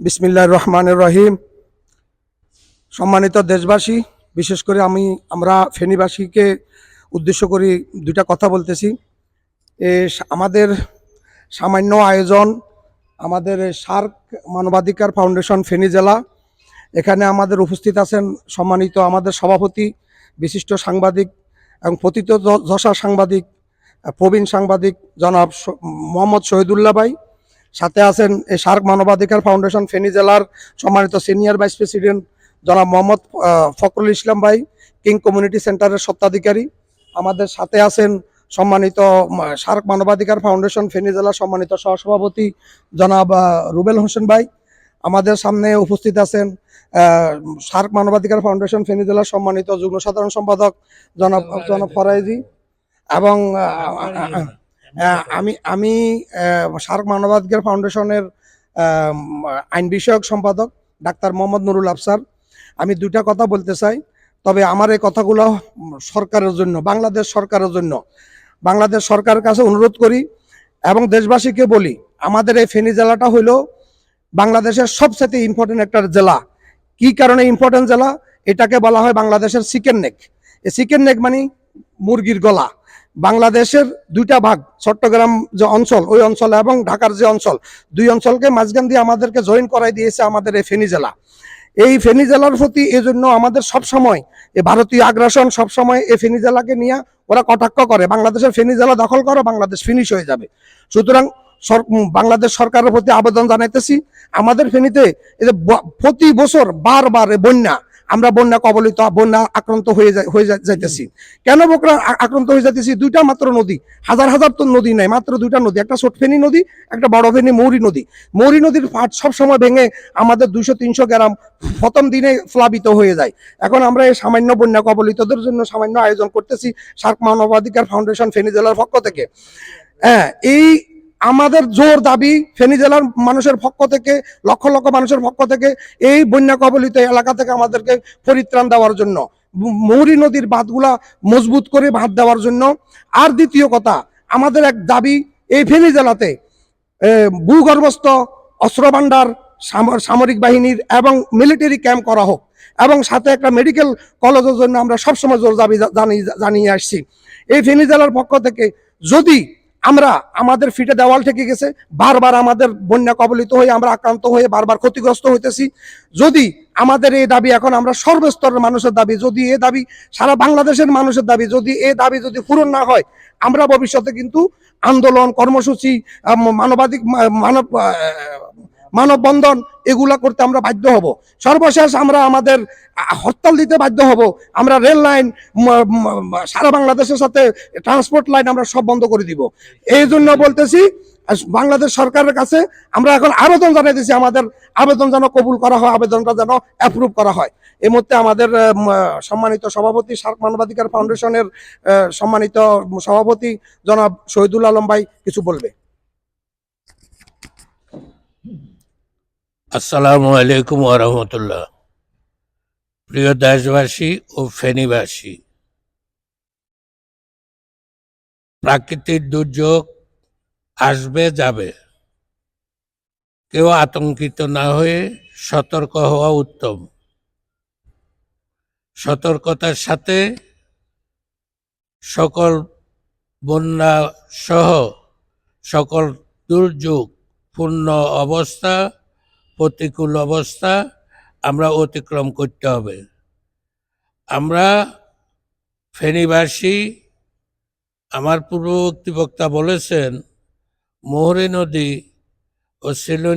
বিসমিল্লাহ রহমানের রহিম। সম্মানিত দেশবাসী, বিশেষ করে আমি, আমরা ফেনীবাসীকে উদ্দেশ্য করি দুইটা কথা বলতেছি। এ আমাদের সামান্য আয়োজন, আমাদের সার্ক মানবাধিকার ফাউন্ডেশন ফেনী জেলা। এখানে আমাদের উপস্থিত আছেন সম্মানিত আমাদের সভাপতি, বিশিষ্ট সাংবাদিক এবং পতিত যশা সাংবাদিক, প্রবীণ সাংবাদিক জনাব মোহাম্মদ শহীদুল্লাহ ভাই। সাথে আছেন এই সার্ক মানবাধিকার ফাউন্ডেশন, ফেনী জেলার সম্মানিত সিনিয়র ভাইস প্রেসিডেন্ট জনাব মোহাম্মদ ফখরুল ইসলাম ভাই, কিং কমিউনিটি সেন্টারের সত্ত্বাধিকারী আমাদের সাথে আছেন সম্মানিত সার্ক মানবাধিকার ফাউন্ডেশন, ফেনী জেলার সম্মানিত সহসভাপতি জনাব রুবেল হোসেন ভাই। আমাদের সামনে উপস্থিত আছেন সার্ক মানবাধিকার ফাউন্ডেশন, ফেনী জেলার সম্মানিত যুগ্ম সাধারণ সম্পাদক জনাব জনাব ফরাইজি এবং আমি আমি সার্ক মানবাধিকার ফাউন্ডেশনের আইন বিষয়ক সম্পাদক ডাক্তার মোহাম্মদ নুরুল আফসার আমি দুইটা কথা বলতে চাই। তবে আমার এই কথাগুলো সরকারের জন্য, বাংলাদেশ সরকারের জন্য। বাংলাদেশ সরকারের কাছে অনুরোধ করি এবং দেশবাসীকে বলি, আমাদের এই ফেনী জেলাটা হইল বাংলাদেশের সবচেয়ে ইম্পর্টেন্ট একটা জেলা। কি কারণে ইম্পর্টেন্ট জেলা? এটাকে বলা হয় বাংলাদেশের চিকেন নেক। এই চিকেন নেক মানে মুরগির গলা। বাংলাদেশের দুইটা ভাগ, চট্টগ্রাম যে অঞ্চল, ওই অঞ্চল এবং ঢাকার যে অঞ্চল, দুই অঞ্চলকে মাঝখান দিয়ে আমাদেরকে জয়েন করাই দিয়েছে আমাদের এই ফেনী জেলা। এই ফেনী জেলার প্রতি এজন্য আমাদের সব সময় এই ভারতীয় আগ্রাসন সব সময় এই ফেনী জেলাকে নিয়ে ওরা কটাক্ষ করে, বাংলাদেশের ফেনী জেলা দখল করো, বাংলাদেশ ফিনিশ হয়ে যাবে। সুতরাং বাংলাদেশ সরকারের প্রতি আবেদন জানাইতেছি, আমাদের ফেনীতে প্রতি বছর বারবার বন্যা আমরা বন্যা কবলিত, বন্যা আক্রান্ত হয়ে হয়ে যাইতেছি। কেন বোকরা আক্রান্ত হয়ে যাইতেছি? দুইটা মাত্র নদী, হাজার হাজার তো নদী নাই, মাত্র দুইটা নদী, একটা ছোট ফেনী নদী, একটা বড় ফেনী মৌরি নদী। মৌরি নদীর ফাট সব সময় ভেঙে আমাদের দুইশো, তিনশো গ্রাম প্রথম দিনে প্লাবিত হয়ে যায়। এখন আমরা এই সামান্য বন্যা কবলিতদের জন্য সামান্য আয়োজন করতেছি সার্ক মানবাধিকার ফাউন্ডেশন ফেনী জেলার পক্ষ থেকে। হ্যাঁ এই আমাদের জোর দাবি ফেনী জেলার মানুষের পক্ষ থেকে, লক্ষ লক্ষ মানুষের পক্ষ থেকে এই বন্যা কবলিত এলাকা থেকে আমাদেরকে পরিত্রাণ দেওয়ার জন্য মৌরি নদীর বাঁধগুলা মজবুত করে বাঁধ দেওয়ার জন্য। আর দ্বিতীয় কথা, আমাদের এক দাবি, এই ফেনী জেলাতে ভূগর্ভস্থ অস্ত্র ভাণ্ডার সাম- সামরিক বাহিনীর এবং মিলিটারি ক্যাম্প করা হোক এবং সাথে একটা মেডিকেল কলেজের জন্য আমরা সবসময় জোর দাবি জানিয়ে আসছি। এই ফেনী জেলার পক্ষ থেকে যদি আমরা আমাদের ফিটে দেওয়াল ঠেকে গেছে, বারবার আমাদের বন্যা কবলিত হয়ে আমরা আক্রান্ত হয়ে বারবার ক্ষতিগ্রস্ত হইতেছি। যদি আমাদের এই দাবি এখন আমরা সর্বস্তরের মানুষের দাবি, যদি এ দাবি সারা বাংলাদেশের মানুষের দাবি, যদি এ দাবি যদি পূরণ না হয়, আমরা ভবিষ্যতে কিন্তু আন্দোলন, কর্মসূচি মানবাধিক মানব মানববন্ধন এগুলা করতে আমরা বাধ্য হব। সর্বশেষ আমরা আমাদের হরতাল দিতে বাধ্য হব। আমরা রেল লাইন সারা বাংলাদেশের সাথে ট্রান্সপোর্ট লাইন আমরা সব বন্ধ করে দিব। এই জন্য বলতেছি বাংলাদেশ সরকারের কাছে আমরা এখন আবেদন জানাইতেছি আমাদের আবেদন যেন কবুল করা হয়, আবেদনটা যেন অ্যাপ্রুভ করা হয়। এই মুহূর্তে আমাদের সম্মানিত সভাপতি সার্ক মানবাধিকার ফাউন্ডেশনের সম্মানিত সভাপতি জনাব শহীদুল আলম ভাই কিছু বলবে। আসসালামু আলাইকুম ওরহমতুল্লাহ প্রিয় দেশবাসী ও ফেনীবাসী, প্রাকৃতিক দুর্যোগ আসবে, যাবে। কেউ আতঙ্কিত না হয়ে সতর্ক হওয়া উত্তম। সতর্কতার সাথে সকল বন্যা সহ সকল দুর্যোগ পূর্ণ অবস্থা প্রতিকূল অবস্থা আমরা অতিক্রম করতে হবে। আমরা ফেনীবাসী, আমার পূর্ববর্তী বক্তা বলেছেন, মোহরী নদী ও সিলনি